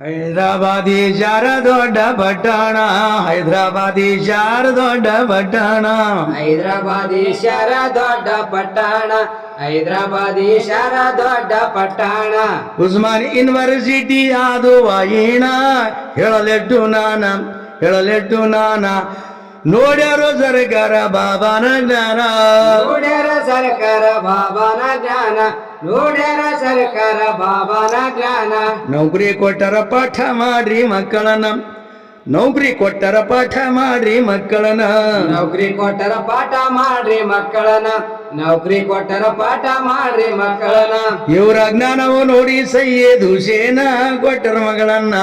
ಹೈದರಾಬಾದಿ ಶಾರ ದೊಡ್ಡ ಪಟ್ಟಣ ಹೈದರಾಬಾದಿ ಶಾರ ದೊಡ್ಡ ಪಟ್ಟಣ. ಹೈದರಾಬಾದೀಶರ ದೊಡ್ಡ ಪಟ್ಟಣ ಹೈದರಾಬಾದೀಶರ ದೊಡ್ಡ ಪಟ್ಟಣ. ಉಸ್ಮಾನ್ ಯೂನಿವರ್ಸಿಟಿ ಅದು ವಾಯಿಣ ಹೇಳಲೆಟ್ಟು ನಾನ ಹೇಳಲೆಟ್ಟು ನಾನ. ನೋಡ್ಯಾರೋ ಸರ್ಕಾರ ಬಾಬಾನ ಜ್ಞಾನ. ನೋಡ್ಯಾರ ಸರ್ಕಾರ ಬಾಬಾನ ಜ್ಞಾನ. ನೋಡ್ಯಾರ ಸರ್ಕಾರ ಬಾಬಾನ ಜ್ಞಾನ. ನೌಕರಿ ಕೊಟ್ಟರ ಪಾಠ ಮಾಡ್ರಿ ಮಕ್ಕಳನ್ನ. ನೌಕರಿ ಕೊಟ್ಟರ ಪಾಠ ಮಾಡ್ರಿ ಮಕ್ಕಳನ್ನ. ನೌಕರಿ ಕೊಟ್ಟರ ಪಾಠ ಮಾಡ್ರಿ ಮಕ್ಕಳನ್ನ. ನೌಕರಿ ಕೊಟ್ಟರ ಪಾಠ ಮಾಡ್ರಿ ಮಕ್ಕಳನ್ನ. ಇವರ ಜ್ಞಾನವು ನೋಡಿ ಸಯ್ಯದು ಸೇನಾ ಕೊಟ್ಟರ ಮಗಳನ್ನ.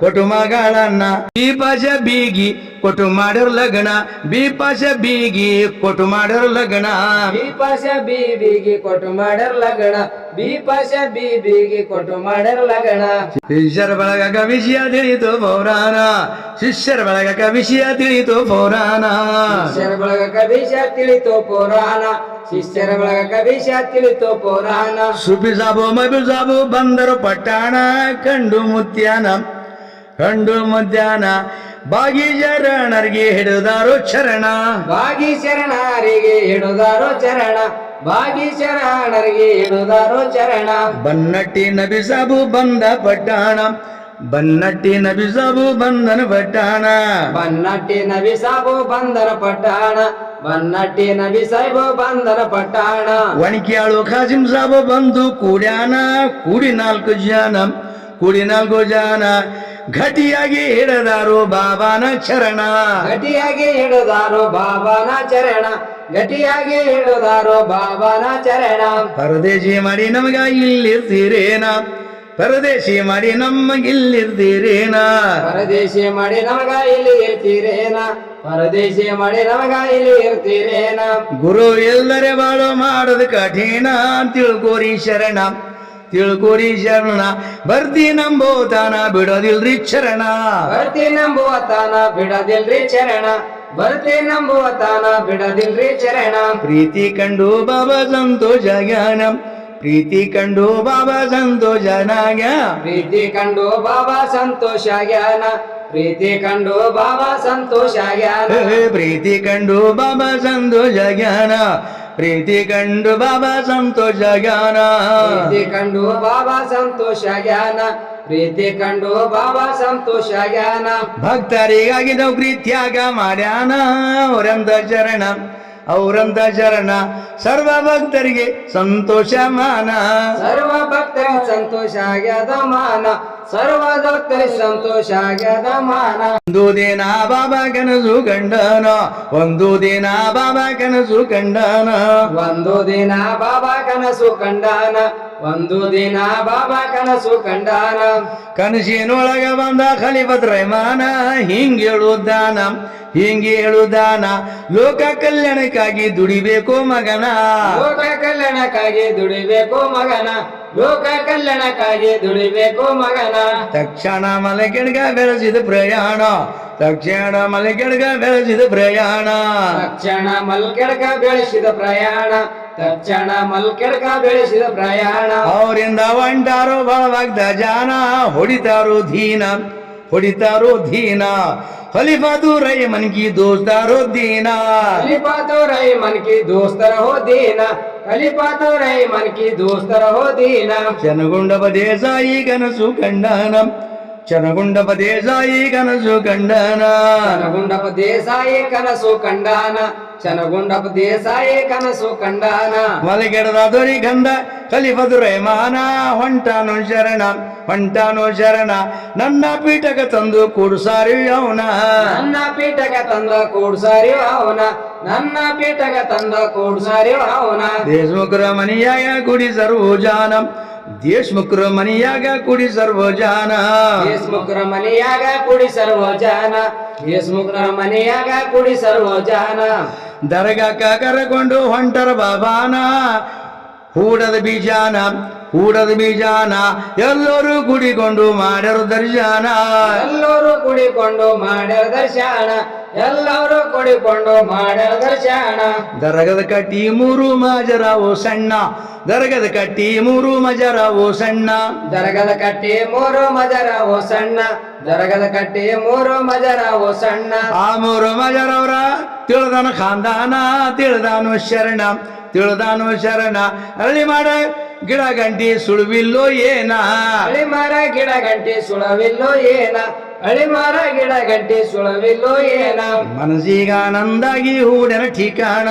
ಕೊಟ್ಟು ಮಗಳನ್ನ. ಬೀಪಾಶ ಬೀಗಿ ಕೊಟ್ಟು ಮಾಡೋರ್ ಲಗ್ನ. ಬೀಪಾಶ ಬೀಗಿ ಕೊಟು ಮಾಡೋರ್ ಲಗ್ನ. ಬೀಪಾಶ ಬೀಬಿಗಿ ಕೊಟ್ಟು ಮಾಡೋರ್ ಲಗ್ನ. ಬೀಪಾಶ ಬೀಬಿಗಿ ಕೊಟ್ಟು ಮಾಡೋರ್ ಲಗ್ನ. ಶಿಷ್ಯರ ಬಳಗಕ ವಿಷಯ ತಿಳಿತು ಪೌರಾಣ. ಶಿಷ್ಯರ ಬಳಗ ವಿಷಯ ತಿಳಿತು ಪೌರಾಣ. ಶಿಷ್ಯರ ಬಳಗ ಕವಿಷ ತಿಳಿತು ಪೌರಾಣ. ಶಿಷ್ಯರ ಬಳಗ ಕವಿಷ ತಿಳಿತು ಪೌರಾಣ. ಸುಬಿ ಸಾಬು ಮಬಿ ಸಾಬು ಬಂದರು ಪಟ್ಟಣ. ಕಂಡು ಮುತ್ಯಾನ. ಕಂಡು ಮಧ್ಯಾಹ್ನ ಬಾಗಿ ಶರಣರಿಗೆ ಹಿಡಿದಾರು ಚರಣ. ಬಾಗಿ ಶರಣರಿಗೆ ಹಿಡಿದಾರು ಚರಣ. ಬಾಗಿ ಶರಣರಿಗೆ ಹಿಡಿದಾರು ಚರಣ. ಬನ್ನಟ್ಟಿ ನಬಿ ಸಾಬು ಬಂದ ಪಟ್ಟಣ. ಬನ್ನಟ್ಟಿ ನಬಿ ಸಾಬು ಬಂದನ ಪಟ್ಟಣ. ಬನ್ನಟ್ಟಿ ನಬಿ ಸಾಬು ಬಂದರ ಪಟ್ಟಣ. ಬನ್ನಟ್ಟಿ ನಬಿ ಸಾಬು ಬಂದರ ಪಟ್ಟಣ. ಒಣಕ್ಯಾಳು ಖಾಸಿಂ ಸಾಬು ಬಂದು ಕೂಡ್ಯಾನ. ಕೂಡಿ ನಾಲ್ಕು ಜನ. ಕೂಡಿ ನಾಲ್ಕು ಜನ. ಘಟಿಯಾಗಿ ಹಿಡದಾರು ಬಾಬಾನ ಚರಣ. ಘಟಿಯಾಗಿ ಹಿಡದಾರೋ ಬಾಬಾನ ಚರಣ. ಘಟಿಯಾಗಿ ಹಿಡುದಾರೋ ಬಾಬಾನ ಚರಣ. ಪರದೇಶಿ ಮಾಡಿ ನಮಗ ಇಲ್ಲಿರ್ತೀರೇನ? ಪರದೇಶಿ ಮಾಡಿ ನಮಗಿಲ್ಲಿರ್ತೀರೇನ ಪರದೇಶಿ ಮಾಡಿ ನಮಗ ಇಲ್ಲಿ ಇರ್ತೀರೇನ? ಪರದೇಶಿ ಮಾಡಿ ನಮಗ ಇಲ್ಲಿ ಇರ್ತೀರೇನ? ಗುರು ಎಲ್ಲರೆ ಬಾಳು ಮಾಡೋದು ಕಠಿಣ ತಿಳ್ಕೋರಿ ಶರಣ. ತಿಳ್ಕೋರಿ ಶರಣ ಬರ್ತಿ ನಂಬೋ ತಾನ ಬಿಡೋದಿಲ್ರಿ ಚರಣ ಬರ್ತಿ ನಂಬುವ ತಾನ ಬಿಡೋದಿಲ್ರಿ ಚರಣ ಬರ್ತಿ ನಂಬುವ ತಾನ ಬಿಡದಿಲ್ರಿ ಚರಣ ಪ್ರೀತಿ ಕಂಡು ಬಾಬಾ ಸಂತೋಷ ಜ್ಞಾನ ಪ್ರೀತಿ ಕಂಡು ಬಾಬಾ ಸಂತೋಷ ನಾಗ ಪ್ರೀತಿ ಕಂಡು ಬಾಬಾ ಸಂತೋಷ ಜ್ಞಾನ ಪ್ರೀತಿ ಕಂಡು ಬಾಬಾ ಸಂತೋಷ ಜ್ಞಾನ ಪ್ರೀತಿ ಕಂಡು ಬಾಬಾ ಸಂತೋಷ ಜ್ಞಾನ ಪ್ರೀತಿ ಕಂಡು ಬಾಬಾ ಸಂತೋಷ ಜ್ಞಾನ. ಪ್ರೀತಿ ಕಂಡು ಬಾಬಾ ಸಂತೋಷ ಜ್ಞಾನ. ಪ್ರೀತಿ ಕಂಡು ಬಾಬಾ ಸಂತೋಷ ಜ್ಞಾನ. ಭಕ್ತರಿಗಾಗಿ ನೌಕರಿ ತ್ಯಾಗ ಮಾಡ್ಯಾನ ಅವರಂತ ಶರಣ. ಅವರಂತ ಶರಣ ಸರ್ವ ಭಕ್ತರಿಗೆ ಸಂತೋಷ ಮಾನ. ಸರ್ವ ಭಕ್ತರಿಗೆ ಸಂತೋಷ ಆಗ್ಯದ ಮಾನ ಸರ್ವ ಭಕ್ತರಿಗೆ ಸಂತೋಷ ಆಗ್ಯದ ಮಾನ ಒಂದು ದಿನ ಬಾಬಾ ಕನಸು ಕಂಡನ ಒಂದು ದಿನ ಬಾಬಾ ಕನಸು ಕಂಡನ. ಒಂದು ದಿನ ಬಾಬಾ ಕನಸು ಕಂಡಾನ ಒಂದು ದಿನ ಬಾಬಾ ಕನಸು ಕಂಡಾನ. ಕನಸಿನೊಳಗ ಬಂದ ಖಲಿಫತ್ ರೆಹಮಾನ ಹಿಂಗ್ ಹೇಳುದಾನ ಹಿಂಗ್ ಹೇಳುದಾನ ಲೋಕ ಕಲ್ಯಾಣಕ್ಕಾಗಿ ದುಡಿಬೇಕು ಮಗನ. ಲೋಕ ಕಲ್ಯಾಣಕ್ಕಾಗಿ ದುಡಿಬೇಕು ಮಗನ. ಲೋಕ ಕಲ್ಯಾಣಕ್ಕಾಗಿ ದುಡಿಬೇಕು ಮಗನ. ತಕ್ಷಣ ಮಲಗಿಡ್ಗ ಬೆಳೆಸಿದ ಪ್ರಯಾಣ ತಕ್ಷಣ ಮಲಗಿಡ್ಗ ಬೆಳೆಸಿದ ಪ್ರಯಾಣ. ತಕ್ಷಣ ಮಲ್ಕೆಡ್ಗ ಬೆಳೆಸಿದ ಪ್ರಯಾಣ ತಕ್ಷಣ ಮಲ್ಕೆಡ್ಗ ಬೆಳೆಸಿದ ಪ್ರಯಾಣ. ಅವರಿಂದ ಒಂಟಾರೋ ಬಲವಾಗ್ದ ಜಾನ ಹೊಡಿತಾರು ಧೀನ ಹೊಡಿತಾರು ಧೀನ खलीफातु रहे मन की दोस्तार हो देना खलीफातु रहे मन की दोस्तर हो देना ఖలిపాతో రై మనకి దోస్తరహో దీన శనగుండపదేశాయి గనసు ఖండానం ದೇಸಾಯಿ ಕನಸು ಕಂಡನ ಚನಗುಂಡಪ ದೇಸಾಯಿ ಕನಸು ಕಂಡಾನ ಚನಗುಂಡಪ ದೇಸಾಯಿ ಕನಸು ಕಂಡಾನ ಮಲಗೆಡದ ದೊರಿ ಗಂಧ ಖಲೀಫದು ರೆಹಮಾನ ಹೊಂಟಾನು ಶರಣ ಹೊಂಟಾನು ಶರಣ ನನ್ನ ಪೀಠಕ ತಂದು ಕೂಡ್ಸಾರಿ ಅವನ ನನ್ನ ಪೀಠಕ ತಂದ ಕೂಡ್ಸಾರಿ ಅವನ ನನ್ನ ಪೀಠಕ ತಂದ ಕೂಡ್ಸಾರಿ ಅವನ ದೇಶಮುಖರ ಮನಿಯಾಗ ಕುಡಿ ಸರ್ವೋಜಾನ ದೇಶಮುಖರ ಮನೆಯಾಗ ಕುಡಿ ಸರ್ವಜಾನ. ದೇಶಮುಖರ ಮನೆಯಾಗ ಕುಡಿ ಸರ್ವಜಾನ. ದೇಶಮುಖರ ಮನೆಯಾಗ ಕುಡಿ ಸರ್ವಜಾನ. ದರಗಾಕ ಕರಕೊಂಡು ಹೊಂಟರ ಬಾಬಾನ. ಹೂಡದ ಬೀಜಾನ ಹೂಡದ ಬೀಜಾನ ಎಲ್ಲರೂ ಗುಡಿಕೊಂಡು ಮಾಡ್ಯಾರ ದರ್ಶನ. ಎಲ್ಲರೂ ಕುಡಿಕೊಂಡು ಮಾಡ್ಯಾರ ದರ್ಶನ. ಎಲ್ಲರೂ ಕುಡಿಕೊಂಡು ಮಾಡ್ಯಾರ ದರ್ಶನ. ದರಗದ ಕಟ್ಟಿ ಮೂರು ಮಾಜರಾವು ಸಣ್ಣ. ದರಗದ ಕಟ್ಟಿ ಮೂರು ಮಜರ ಓ ಸಣ್ಣ. ದರಗದ ಕಟ್ಟಿ ಮೂರು ಮಜರ ಓ ಸಣ್ಣ. ದರಗದ ಕಟ್ಟಿ ಮೂರು ಮಜರ ಓ ಸಣ್ಣ. ಆ ಮೂರು ಮಜರವರ ತಿಳಿದನ ಖಾಂದಾನ ತಿಳ್ದಾನು ಶರಣ. ತಿಳಿದಾನು ಶರಣ. ಅರಳಿ ಮಾಡ ಗಿಡ ಗಂಟಿ ಸುಳುವಿಲ್ಲೋ ಏನ? ಅಳಿ ಮಾರ ಗಿಡ ಗಂಟಿ ಸುಳವಿಲ್ಲೋ ಏನ? ಅಳಿ ಮಾರ ಗಿಡ ಗಂಟಿ ಸುಳವಿಲ್ಲೋ ಏನ? ಮನಸ್ಸಿಗಾನಂದಾಗಿ ಹೂಡನ ಠಿಕಾಣ.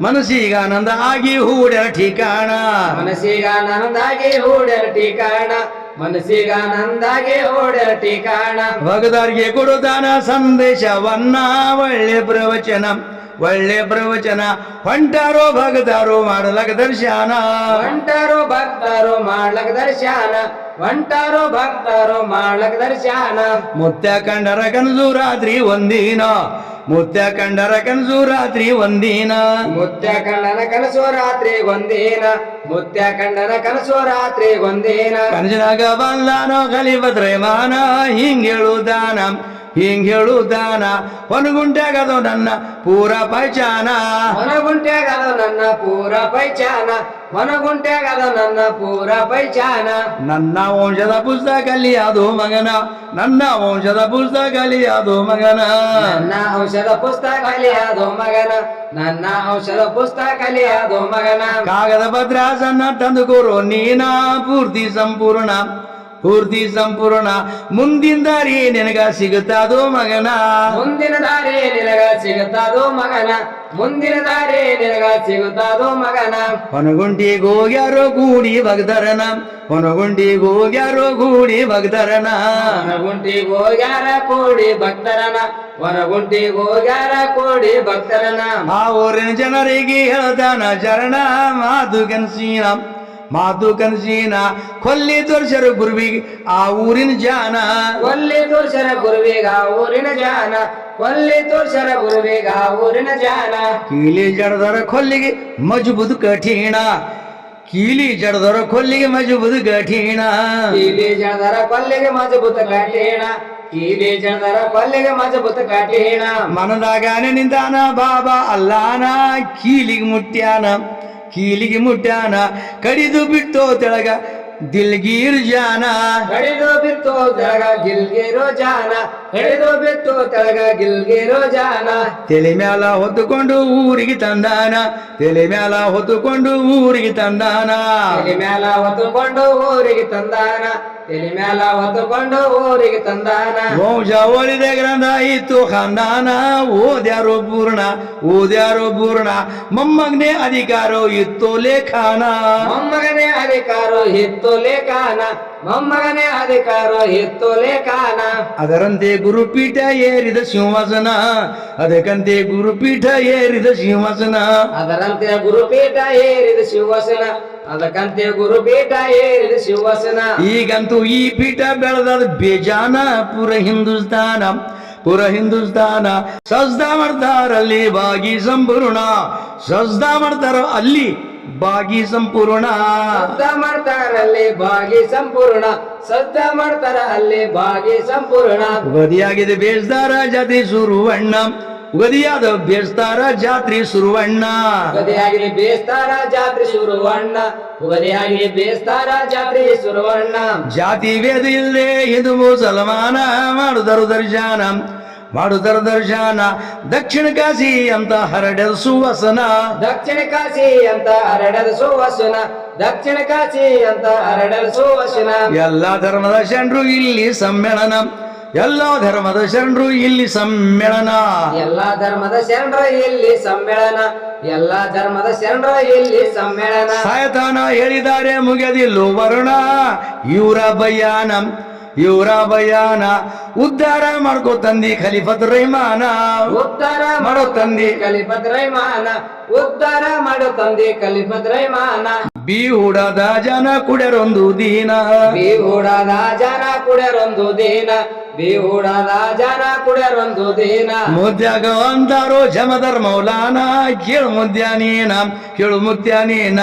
ಮನಸ್ಸಿಗ ಆನಂದ ಆಗಿ ಹೂಡ್ಯರ ಠಿಕಾಣ ಮನಸ್ಸಿಗ ನಂದಾಗಿ ಹೂಡ್ಯಾರ ಟೀಕಾಣ ಮನಸ್ಸಿಗ ನಂದಾಗಿ ಹೂಡ್ಯಾರ ಟೀಕಾಣ ಭಗದಾರಿಗೆ ಕೊಡುತ್ತಾನ ಸಂದೇಶವನ್ನ ಒಳ್ಳೆ ಪ್ರವಚನ. ಒಳ್ಳೆ ಪ್ರವಚನ. ಹೊಂಟಾರೋ ಭಗದಾರೋ ಮಾಡಲಕ ದರ್ಶನ. ಹೊಂಟಾರೋ ಭಕ್ತರು ಮಾಡ್ಲಕ್ ದರ್ಶನ. ಒಂಟಾರು ಭಕ್ತರು ಮಾಡ್ಲಕ್ ದರ್ಶನ. ಮುತ್ತ ಕಂಡರ ಕನಸು ರಾತ್ರಿ ಒಂದಿನ. ಮುತ್ತ ಕಂಡರ ಕನಸು ರಾತ್ರಿ ಒಂದಿನ. ಮುತ್ತ ಕಂಡನ ಕನಸು ರಾತ್ರಿ ಒಂದಿನ. ಮುತ್ತ ಕಂಡರ ಕನಸು ರಾತ್ರಿ ಒಂದಿನ. ಕನಸಿನಾಗ ಬಂದಾನೋ ಕಲಿಬದ್ರೇಮಾನ ಮಾನ ಹೇಳುದಾನ ಹಿಂಗ್ ಹೇಳುದಾನ ಹೊನಗುಂಟ್ಯಾಗದು ನನ್ನ ಪೂರ ಪೈಚಾನ. ಹೊನಗುಂಟ್ಯಾಗದ ನನ್ನ ಪೂರ ಪೈಚಾನ. ಹೊನಗುಂಟ್ಯಾಗದ ನನ್ನ ಪೂರ ಪೈಚಾನ. ನನ್ನ ವಂಶದ ಪುಸ್ತಕಲಿ ಅದು ಮಗನ. ನನ್ನ ವಂಶದ ಪುಸ್ತಕಲಿ ಅದು ಮಗನ. ನನ್ನ ಔಷಧ ಪುಸ್ತಕ ಅದು ಮಗನ. ನನ್ನ ಔಷಧ ಪುಸ್ತಕ ಅದು ಮಗನ. ಕಾಗದ ಭದ್ರಾಸನ ತಂದು ಕೊರು ನೀನಾ ಪೂರ್ತಿ ಸಂಪೂರ್ಣ. ಪೂರ್ತಿ ಸಂಪೂರ್ಣ. ಮುಂದಿನ ದಾರಿ ನಿನಗ ಸಿಗುತ್ತಾದೋ ಮಗನ? ಮುಂದಿನ ದಾರಿ ನಿನಗ ಸಿಗುತ್ತಾದೋ ಮಗನ? ಮುಂದಿನ ದಾರಿ ನಿನಗ ಸಿಗುತ್ತಾದೋ ಮಗನ? ಹೊನಗುಂಟಿಗೆ ಹೋಗ್ಯಾರೋ ಗೂಡಿ ಭಕ್ತರನ ಹೊನಗುಂಟಿಗೆ ಹೋಗ್ಯಾರೋ ಗೂಡಿ ಭಕ್ತರನ ಹೊರಗುಂಟಿಗೆ ಹೋಗ್ಯಾರ ಕೋಡಿ ಭಕ್ತರನ ಹೊರಗುಂಟಿಗೆ ಹೋಗ್ಯಾರ ಕೋಡಿ ಭಕ್ತರನ ಆ ಊರಿನ ಜನರಿಗೆ ಹೇಳ್ತಾನ ಚರಣ ಮಾತು ಕನಸೀನ ಮಾತು ಕನಸಿನ ಕೊಲ್ಲಿ ತೋರ್ಸರ ಗುರುವಿಗೆ ಆ ಊರಿನ ಜಾನ. ಕೊಲ್ಲಿ ತೋರ್ಸರ ಗುರುವಿಗ ಊರಿನ ಜಾನ. ಕೊಲ್ಲಿ ತೋರ್ಸರ ಗುರುವಿಗ ಊರಿನ ಜಾನ. ಕೀಲಿ ಜಡದರ ಕೊಲ್ಲಿಗೆ ಮಜಬೂತ್ ಕಠಿಣ. ಕೀಲಿ ಜಡದರ ಕೊಲ್ಲಿಗೆ ಮಜಬೂತ್ ಕಠಿಣ. ಕೀಲಿ ಜಡದರ ಕೊಲ್ಲಿಗೆ ಮಜಬೂತ ಕಠಿಣ. ಕೀಲಿ ಜಡದರ ಕೊಲ್ಲಿಗೆ ಮಜಬೂತ ಕಠಿಣ. ಮನದಾಗಾನೆ ನಿಂತಾನ ಬಾಬಾ ಅಲ್ಲಾನ ಕೀಲಿಗೆ ಮುಟ್ಟ್ಯಾನ ಕೀಲಿಗೆ ಮುಟ್ಟಾನ ಕಡಿದು ಬಿಟ್ಟೋ ತೆಳಗ ದಿಲ್ಗೀರ್ ಜಾನ ಕಡಿದು ಬಿತ್ತೋ ತೆಳಗ ಗಿಲ್ಗಿರೋ ಜಾನ ಕಡಿದು ಬಿತ್ತೋ ತೆಳಗ ಗಿಲ್ಗಿರೋ ಜಾನ ತಲೆ ಮ್ಯಾಲ ಹೊತ್ತುಕೊಂಡು ಊರಿಗೆ ತಂದಾನ ತಲೆ ಮ್ಯಾಲ ಹೊತ್ತುಕೊಂಡು ಊರಿಗೆ ತಂದಾನ. ತಲೆ ಮ್ಯಾಲ ಹೊತ್ತುಕೊಂಡು ಊರಿಗೆ ತಂದಾನ ತಲೆ ಮ್ಯಾಲ ಹೊತ್ತುಕೊಂಡು ಊರಿಗೆ ತಂದಾನ. ವಂಶ ಒಳಿದ ಗ್ರಂಥ ಇತ್ತು ಖಾಂದಾನ ಓದ್ಯಾರೋ ಪೂರ್ಣ ಓದ್ಯಾರೋ ಪೂರ್ಣ. ಮೊಮ್ಮಗನೇ ಅಧಿಕಾರೋ ಇತ್ತು ಲೇಖಾನ. ಮೊಮ್ಮಗನೇ ಅಧಿಕಾರ ಇತ್ತು ಲೇಖಾನ. ಮೊಮ್ಮಗನೇ ಅಧಿಕಾರ ಹಿತ್ತು ಲೇಖಾನ. ಅದರಂತೆ ಗುರುಪೀಠ ಏರಿದ ಸಿಂಹಾಸನ ಅದಕ್ಕಂತೆ ಗುರುಪೀಠ ಏರಿದ ಸಿಂಹಾಸನ. ಅದರಂತೆ ಗುರುಪೀಠ ಏರಿದ ಸಿಂಹಾಸನ ಅದಕ್ಕಂತೆ ಗುರುಪೀಠ ಏರಿದ ಶಿವಸನ ಈಗಂತೂ ಈ ಪೀಠ ಬೆಳೆದ ಬೇಜಾನ ಪುರ ಹಿಂದೂಸ್ತಾನ ಪುರ ಹಿಂದೂಸ್ತಾನ. ಸಜ್ದಾ ಮಾಡ್ತಾರಲ್ಲಿ ಬಾಗಿ ಸಂಪೂರ್ಣ ಸಜ್ದಾ ಮಾಡ್ತಾರ ಅಲ್ಲಿ ಬಾಗಿ ಸಂಪೂರ್ಣ. ಸದ್ದ ಮಾಡ್ತಾರಲ್ಲಿ ಬಾಗಿ ಸಂಪೂರ್ಣ. ಸದ್ದ ಮಾಡ್ತಾರ ಅಲ್ಲಿ ಬಾಗಿ ಸಂಪೂರ್ಣ. ಉಗದಿಯಾಗಿದೆ ಬೇಸ್ದಾರ ಜಾತ್ರೆ ಸುರುವಣ್ಣ. ಉಗದಿಯಾದ ಬೇಸ್ತಾರ ಜಾತ್ರೆ ಸುರುವಣ್ಣ. ಉಗದಿಯಾಗಿದೆ ಬೇಸ್ತಾರ ಜಾತ್ರೆ ಸುರುವಣ್ಣ. ಉಗದಿಯಾಗಿದೆ ಬೇಸ್ತಾರ ಜಾತ್ರೆ ಸುರುವಣ್ಣ. ಜಾತಿ ಭೇದ ಇಲ್ಲದೆ ಹಿಂದೂ ಮುಸಲ್ಮಾನ ಮಾಡುದರು ದರ್ಶನ. ಮಾಡುದರು ದರ್ಶನ. ದಕ್ಷಿಣ ಕಾಶಿ ಅಂತ ಹರಡದ ಸುವಸನ ದಕ್ಷಿಣ ಕಾಶಿ ಅಂತ ಹರಡದ ಸುವಸನ ದಕ್ಷಿಣ ಕಾಶಿ ಅಂತ ಹರಡದ ಸುವಸನ ಎಲ್ಲ ಧರ್ಮದ ಶರಣರು ಇಲ್ಲಿ ಸಮ್ಮೇಳನ. ಎಲ್ಲ ಧರ್ಮದ ಶರಣರು ಇಲ್ಲಿ ಸಮ್ಮೇಳನ. ಎಲ್ಲ ಧರ್ಮದ ಶರಣರು ಇಲ್ಲಿ ಸಮ್ಮೇಳನ. ಎಲ್ಲ ಧರ್ಮದ ಶರಣರು ಇಲ್ಲಿ ಸಮ್ಮೇಳನ. ಸಾಯತಾನ ಹೇಳಿದ್ದಾರೆ ಮುಗಿಯದಿಲ್ಲೋ ವರುಣ. ಇವರ ಬಯ್ಯಾನ ಇವರ ಬಯಾನ ಉದ್ಧಾರ ಮಾಡ್ಕೋ ತಂದಿ ಖಲೀಫತ್ ರೈಮಾನ. ಉದ್ಧಾರ ಮಾಡೋ ತಂದಿ ಖಲೀಫತ್ ರೈಮಾನ. ಉದ್ಧಾರ ಮಾಡೋ ತಂದಿ ಖಲೀಫತ್ ರೈಮಾನ. ಬೀಹುಡದ ಜನ ಕುಡರೊಂದು ದೀನ. ಬೀಹುಡದ ಜನ ಕುಡರೊಂದು ದೀನ. ಬೀಹುಡದ ಜನ ಕುಡರೊಂದು ದೀನ. ಮುದ್ಯಾಗ ಅಂತಾರೋ ಜಮದರ್ ಮೌಲಾನ ಕೇಳು ಮುದ್ಯಾನೇನ ಕೇಳು ಮುದ್ಯಾನೇನ.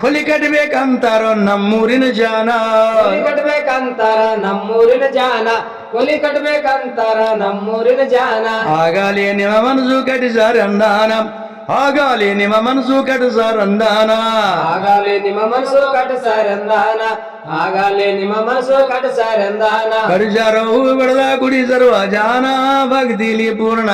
ಕೊಲಿ ಕಟ್ಬೇಕಂತಾರೋ ನಮ್ಮೂರಿನ ಜಾನ. ಹುಲಿ ಕಟ್ಬೇಕಂತಾರ ನಮ್ಮೂರಿನ ಜಾನ. ಹುಲಿ ಕಟ್ಬೇಕಂತಾರ ನಮ್ಮೂರಿನ ಜಾನ. ಆಗಲಿ ನಿಮ್ಮ ಮನಸ್ಸು ಕಟ್ಟಿಸಾರಂದಾನ ಆಗಲಿ ನಿಮ್ಮ ಮನಸ್ಸು ಕಟ್ಟಿಸಾರಂದಾನ ಆಗಲಿ ನಿಮ್ಮ ಮನಸ್ಸು ಕಟಸಾರಂದಾನ ಆಗಾಲೆ ನಿಮ್ಮ ಮನಸ್ಸು ಕಟಸಾರಂದಾನ? ಕಡಿಸಾರ ಹೂ ಬೆಳೆದ ಗುಡಿಸರು ಜಾನ. ಭಕ್ತಿಲಿ ಪೂರ್ಣ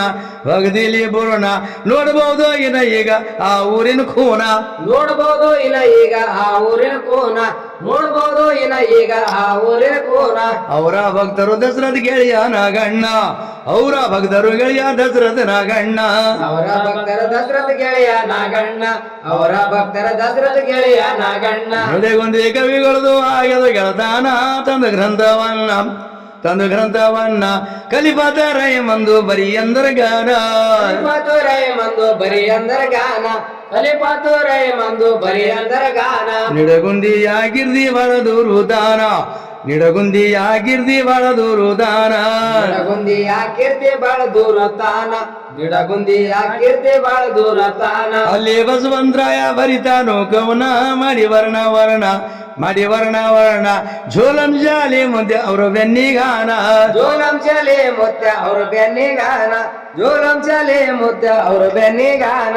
ಭಕ್ತಿಲಿ ಪೂರ್ಣ. ನೋಡಬಹುದು ಇನ ಈಗ ಆ ಊರಿನ ಖೂನ ನೋಡಬಹುದು ಇನ ಈಗ ಆ ಊರಿನ ಕೋನ. ನೋಡಬಹುದು ಇನ ಈಗ ಆ ಊರಿನ ಕೋನ. ಅವರ ಭಕ್ತರು ದಸರಥ ಗೆಳೆಯ ನಾಗಣ್ಣ. ಅವರ ಭಕ್ತರು ಗೆಳೆಯ ದಸರಥ ನಾಗಣ್ಣ. ಅವರ ಭಕ್ತರ ದಸರಥ ಗೆಳೆಯ ನಾಗಣ್ಣ. ಅವರ ಭಕ್ತರ ದಸರಥ ಗೆಳೆಯ ನಾಗಣ್ಣ. ಒಂದೇ ಕವಿಗಳದು ಆಗ್ಯದ ಗೆಳತಾನ ತಂದು ಗ್ರಂಥವನ್ನ ತಂದು ಗ್ರಂಥವನ್ನ ಕಲಿಪಾತ ರೈ ಮಂದು ಬರಿ ಅಂದರ ಗಾನ. ಕಲಿಪಾತುರೈ ಮಂದು ಬರಿ ಅಂದರ ಗಾನ ಕಲಿಪಾತುರೈ ಮಂದು ಬರಿ ಅಂದರ ಗಾನ. ನಿಡಗುಂದಿ ಆಗಿರ್ದಿ ಬಳ ದೂರುದಾನ ನಿಡಗುಂದಿ ಆಗಿರ್ದಿ ಬಳ ದೂರುದಾನ ಗಿಡಗುಂದಿ ಕೀರ್ತಿ ಬಾಳ ದೂರ ತಾನ ಗಿಡಗುಂದಿ ಕೀರ್ತಿ ಬಾಳ ದೂರ ತಾನ ಅಲ್ಲಿ ಬಸವಂತರಾಯ ಬರಿತಾನೋ ಕವನ ಮಾಡಿ ವರ್ಣ ವರ್ಣ ಮಾಡಿ ವರ್ಣ ವರ್ಣ ಝೋಲಂ ಜಾಲಿ ಮುಂದೆ ಅವರು ಬೆನ್ನಿಗಾನ ಜೋಲಂ ಚಲೆ ಮುತ್ತ ಅವ್ರ ಬೆನ್ನಿಗಾನ ಜೋಲಂ ಚಲೆ ಮುತ್ತ ಅವ್ರ ಬೆನ್ನಿಗಾನ